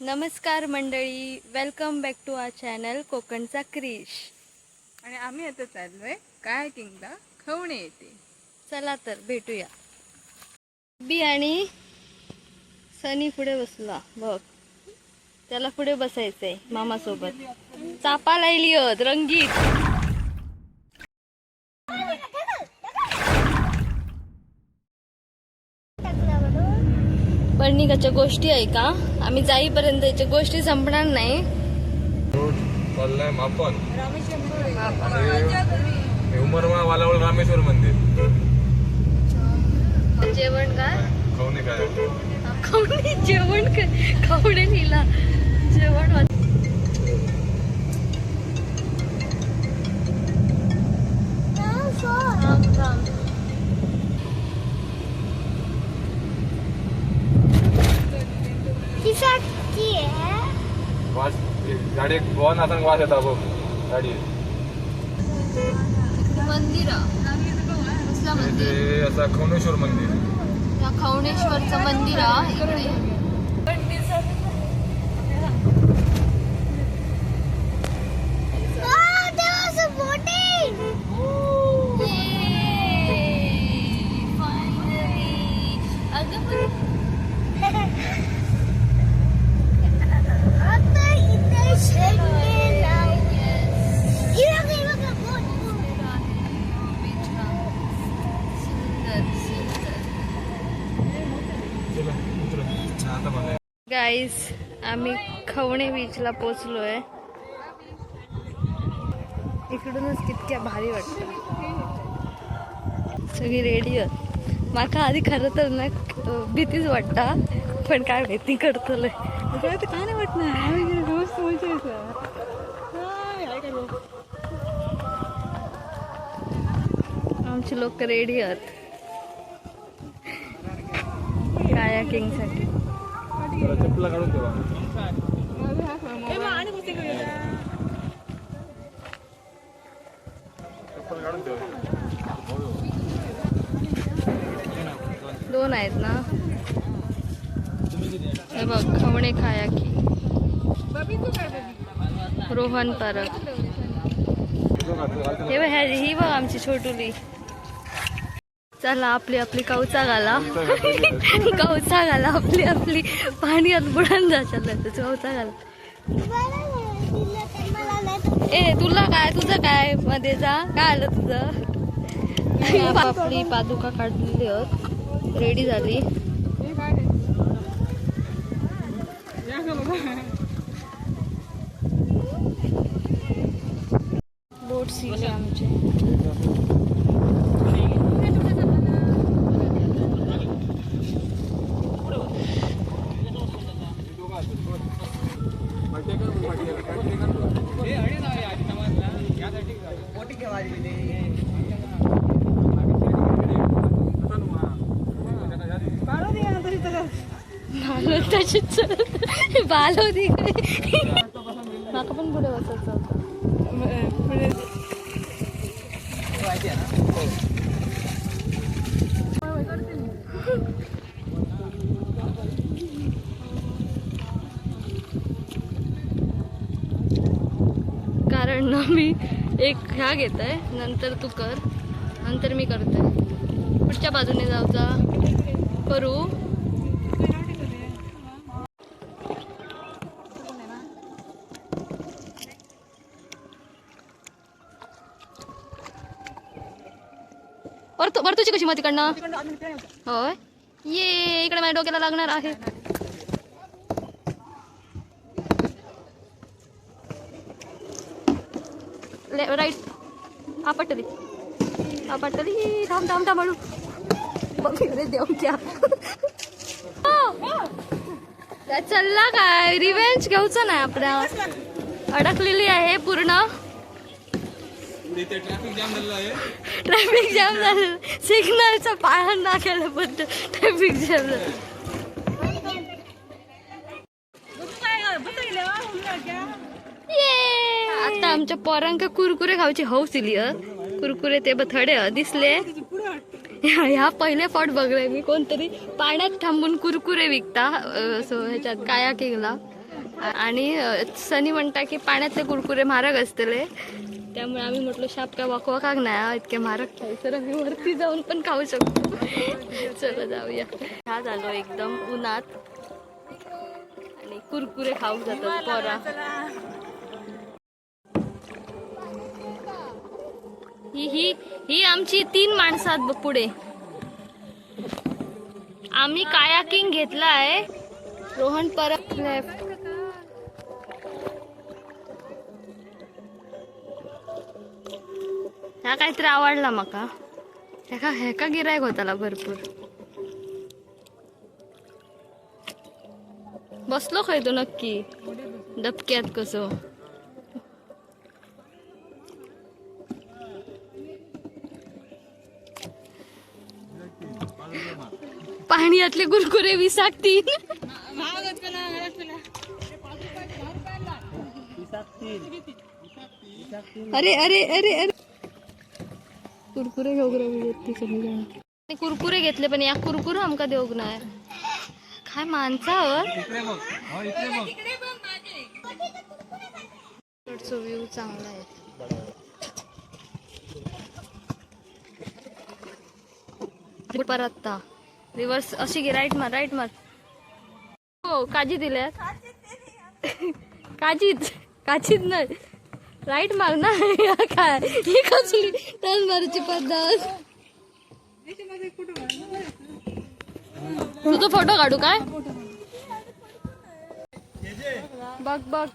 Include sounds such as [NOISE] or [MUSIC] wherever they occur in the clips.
नमस्कार मंडळी welcome back to our channel कोकणचा क्रिश. आणि आम्ही आता चाललोय काय किंगला खवणे येते चला तर भेटूया. बी आणि सनी पुढे बसला बघ. त्याला पुढे बसायचंय मामासोबत. चापा लायली रंगीत. पर्णिकाच्या गोष्टी आहे का? आम्ही जाईपर्यंत याच्या गोष्टी संपणार नाही. मापन. हे रामेश्वर मंदिर. जेवण काय? खवणे काय. जेवण काय? लिहिला जेवण वास गाडी गोवान आता वास येता बघ गाडी. मंदिर. असा खवणेश्वर मंदिर. खवणेश्वरचं मंदिर हा इकडे चला उतरा. आता गाईज आम्ही खवणे बीचला पोचलोय. इकडूनच कितक्या भारी वाटत. सगळी रेडी माका आधी खरं तर ना भीतीच वाटता पण काय माहिती करतलंय काय तर काय नाही वाटणार? लोक. आमचे लोक रेडी आहेत. कायाकिंग काढून ठेवा. आणि. चप्पल काढून ठेवा. दोन आहेत ना? हे बघ खवणे काय बबी? रोहन परब. हे बघ ही बघ आमची छोटुली. चला आपली आपली कवचा घाला [LAUGHS] कवचा घाला आपली. आपली पाण्यात बुडान जाशाल कवचा घाला ए तुला काय तुझं काय? मध्ये जा काय आलं तुझं? [LAUGHS] आपली पादुका काढलेली आहेत. रेडी झाली? बोट सीट आमचे. त्याची तशीच बालो दी माका पण पुढे बसायचं होतं. कारण ना मी एक ह्या घेत आहे नंतर तू कर. नंतर मी करते पुढच्या बाजूने जाऊचा करू. परतूची कशी मग तिकडनं होय? ये इकडे माझ्या डोक्याला लागणार आहे. राईट आपटली आपटली थांब थांब थांब हळू. बघ रे देऊ क्या त्या चालला काय रिवेंज घेऊचं नाही आपल्या अडकलेली आहे पूर्ण. ट्रॅफिक जाम झालं सिग्नलचा पालन ना केल्याबद्दल ट्रॅफिक जाम झालं आता आमच्या पोरांका कुरकुरे खाऊची हौस इली कुरकुरे ते थडे दिसले. ह्या ह्या पहिले फॉट बघले मी. कोणतरी पाण्यात थांबून कुरकुरे विकता सो असं ह्याच्यात काया केला. आणि सनी म्हणता की पाण्यातले कुरकुरे महाराग असतले. त्यामुळे आम्ही म्हटलो शाप काय वाकवा काग नाही इतके महाग खायचं आम्ही वरती जाऊन पण खाऊ शकतो. चला जाऊया. हा झालो एकदम उन्हात. आणि कुरकुरे खाऊ जातात पोरा. ही ही ही आमची तीन माणसं आहेत बघ पुढे. आम्ही कायाकिंग घेतला आहे रोहन परत लेफ्ट ह्या काहीतरी आवडला मका. ह्याका ह्याका गिरायक होताला भरपूर? बसलो खंय तो नक्की? डबक्यात कसो? पाण्यातले कुरकुरे विसाकतील. अरे अरे अरे अरे. कुरकुरे ते कुरकुरे घेतले पण या कुरकुरे आमका देऊक नाही काय माणसावर? व्ह्यू चांगला आहे. परत रिव्हर्स अशी घे राईट मार राईट मार. हो काजी दिल्यात काजीच काजीच नाही. राईट मार ना काय? ही कसली मारायची पद्धत? तुझा फोटो काढू काय? बघ बघ.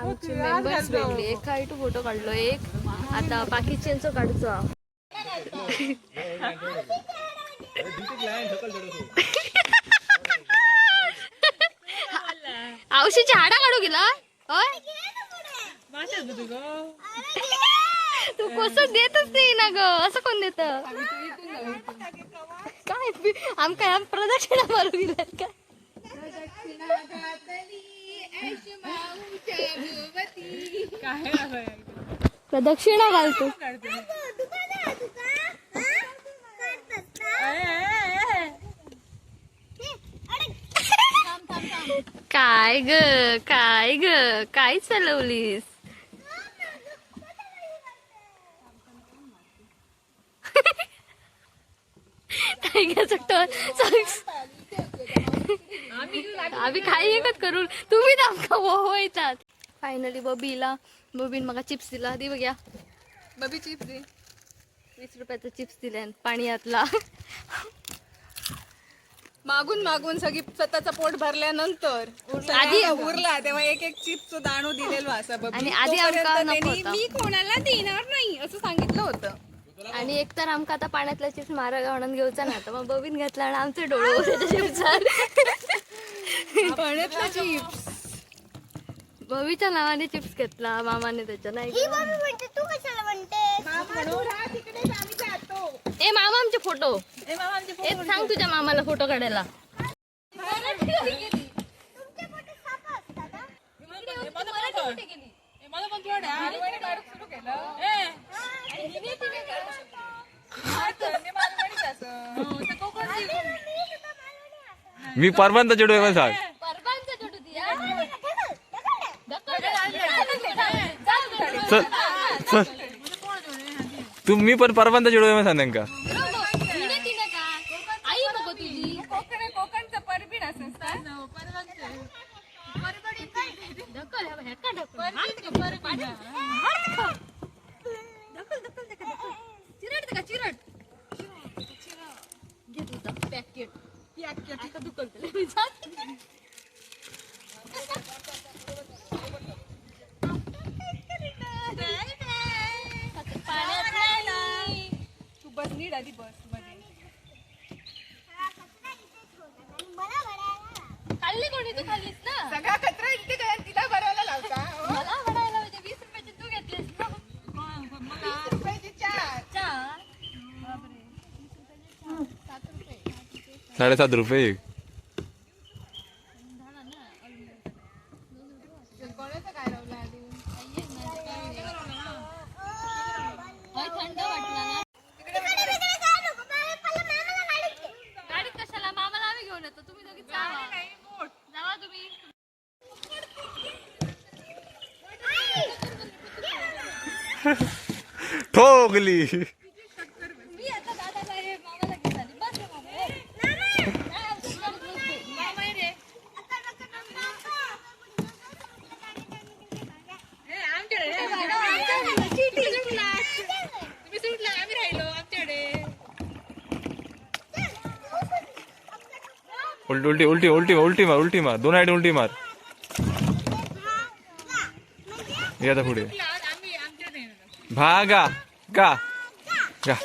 आमचे मेंबर्स वेगळे. एक हायटू फोटो काढलो एक. आता बाकीच्यांचो काढूचो. [LAUGHS] [LAUGHS] आवशीची हाडा काढू गेला? होय? तू कसं देतच नाही ना ग. असं कोण देत? काय बी- आम काय आम प्रदक्षिणा मारू गेल्यात काय? प्रदक्षिणा घालतो. काय ग काय ग काय चालवलीस आम्ही काही एकच करू. तुम्ही आमका हो येतात. फायनली बबीला बबीन मग चिप्स दिला. दे बघ्या बबी चिप्स दे. वीस रुपयाचा चिप्स दिल्या पाणी आतला. मागून मागून सगळी स्वतःचा पोट भरल्यानंतर आधी- आधी उरला तेव्हा एक एक चिप्स दाणू दिलेलो असा बबी आणि आधी तोपर्यंत आमका नको त्यांनी, होता. मी कोणाला देणार नाही असं सांगितलं होतं. आणि एकतर आमका आता पाण्यातला चिप्स मारा म्हणून घेऊचा ना तर मग बबीन घेतला आणि आमचे डोळे पाण्यातला चिप्स. बबीच्या नावाने चिप्स घेतला मामाने त्याच्या नाही ही म्हणते तू कशाला म्हणते फोटो. ए मामा आमचे ए सांग तुझ्या मामाला फोटो काढायला. असतात हा? मी परबंध चिडू पण सांग? चल चल तू मी पण परबंध चिडू पण सांग त्यांका आई बघ तुझी कोकण कोकणचं परबीण असं ढकल ह्याका ढकल हात का परबीण? हात का? ढकल ढकल ढकल ढकल चिरट का चिरट घे तुझा पॅकेट आता दुखल मी जाते. पाण्यात नाही. तू बस नीट आधी बसमध्ये. मला भरायला खाल्ली कोणी तू खाल्लीस ना? सगळा कचरा इथे काय तिला भरायला लावता मला म्हणायला म्हणजे वीस रुपयाची तू घेतलीस ना? वीस रुपयाची चार. चार? साडेसात रुपये एक. कोणाचं काय लावलं आधी होय, थंड वाटला ना गाडीत कशाला मामाला आम्ही घेऊन येतो तुम्ही दोघी जावा [LAUGHS] ठोकली उलटी उलटी उलटी उलटी उलटी मार उलटी मार. दोन आयडी उलटी मार. ये आता पुढे. भागा का का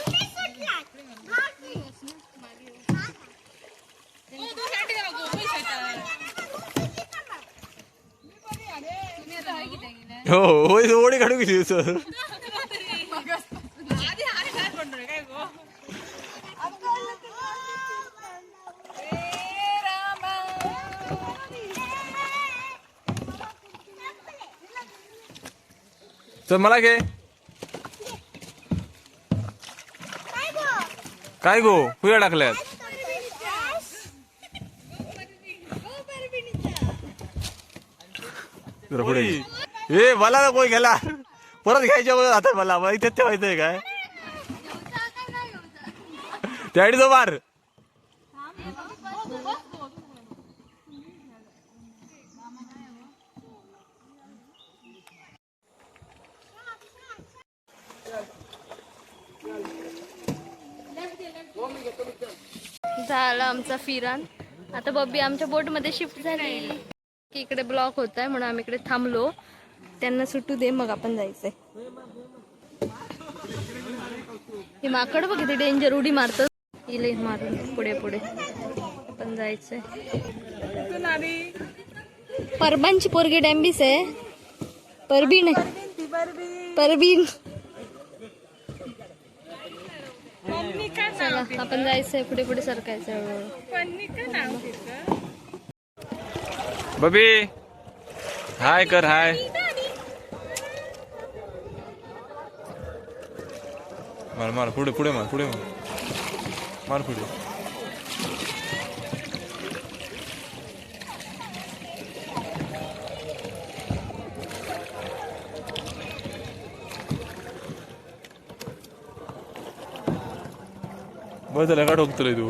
हो होय ओढी काढू गेली सर चल मला घे काय गो फुया टाकल्यात जरा पुढे ये. ए मला ना कोण घ्याला परत घ्यायच्या आता मला मला इथेच ठेवायचंय काय त्याडी तो मार झालं आमचा फिरान. आता बब्बी आमच्या बोटमध्ये शिफ्ट झाली. की इकडे ब्लॉक होत आहे म्हणून आम्ही इकडे थांबलो. त्यांना सुटू दे मग आपण जायचंय. हे माकड बघ किती डेंजर उडी मारतं इले मारून पुढे पुढे. आपण जायचंय. परबांची पोरगी डॅम्बीस आहे. परबीन आहे. परबीन आपण जायचंय पुढे पुढे सरकायचं हळूहळू. बबी हाय कर हाय. मार मार पुढे पुढे मार पुढे मार. मार पुढे. बस झालं का ठोकतोय तू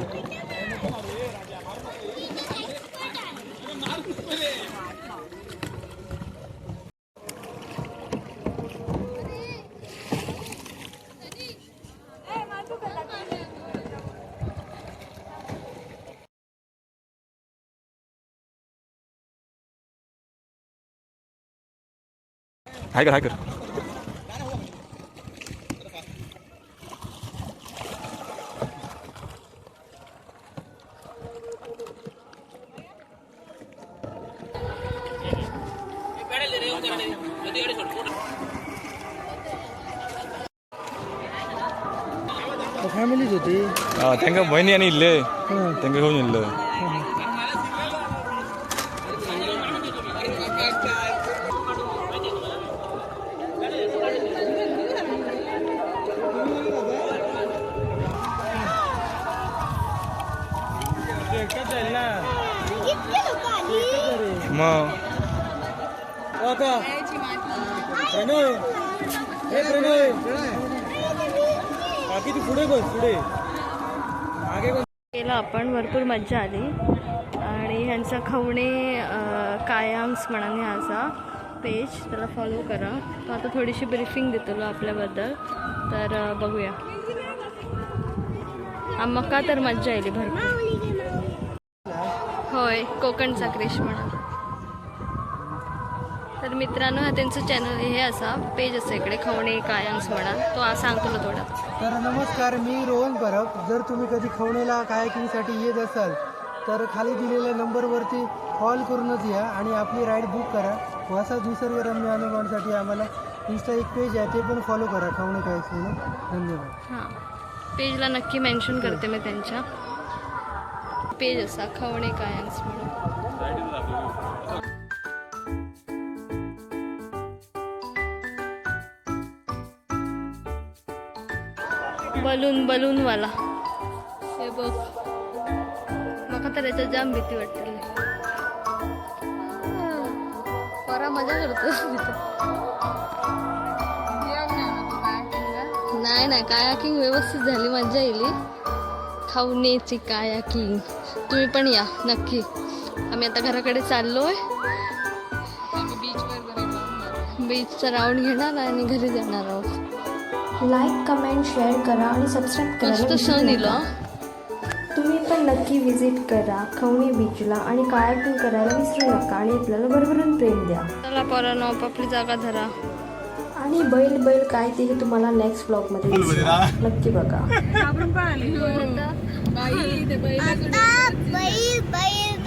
हाय फॅमिलीच होती हा त्यांना बहिणी आणि इल्ले त्यांना घेऊन इल्लं किती लोक आली मग आता प्रणय हे प्रणय बाकी तू पुढे बस पुढे. मागे बस. केलं आपण भरपूर मज्जा आली. आणि ह्यांचा खवणे कायम्स कायांग्स म्हणाने ह्याचा पेज त्याला फॉलो करा. तो आता थोडीशी ब्रीफिंग देतो आपल्याबद्दल. तर बघूया. आम्हाला तर मज्जा आली भरपूर. होय कोकणचा क्रिश म्हणा. तर मित्रांनो हा त्यांचं चॅनल हे असा पेज असं इकडे खवणे कायांग्स म्हणा. तो सांगतो तुला थोडा. तर नमस्कार मी रोहन परब. जर तुम्ही कधी खवणेला कायाकिंगसाठी येत असाल तर खाली दिलेल्या नंबरवरती कॉल करूनच या आणि आपली राईड बुक करा. व असाच निसर्गरम्य अनुभवांसाठी आम्हाला इन्स्टा एक पेज आहे ते पण फॉलो करा खवणे कायक्स म्हणून. धन्यवाद. हां. पेजला नक्की मेन्शन करते मी त्यांच्या. पेज असा खवणे कायांस म्हणून. बलून बलून वाला. हे बघ. मका तर याच्यात जाम भीती वाटते परा मजा करतो तिथं नाही नाही कायाकिंग व्यवस्थित झाली मजा येईल खावण्याची कायाकिंग. तुम्ही पण या नक्की. आम्ही आता घराकडे चाललोय. बीचचा राऊंड घेणार आणि घरी जाणार आहोत. लाईक कमेंट शेअर करा आणि सबस्क्राईब सण. इलो. तुम्ही पण नक्की विजिट करा. खवणे बीचला आणि कायाकिंग करायला विसरू नका आणि आपल्याला भरभरून प्रेम द्या. चला पोरांनो आपापली जागा धरा. आणि बैल बैल काय ते हे तुम्हाला नेक्स्ट ब्लॉगमध्ये दिसेल. नक्की बघा. आपण पण आली बाई ते बैल बैल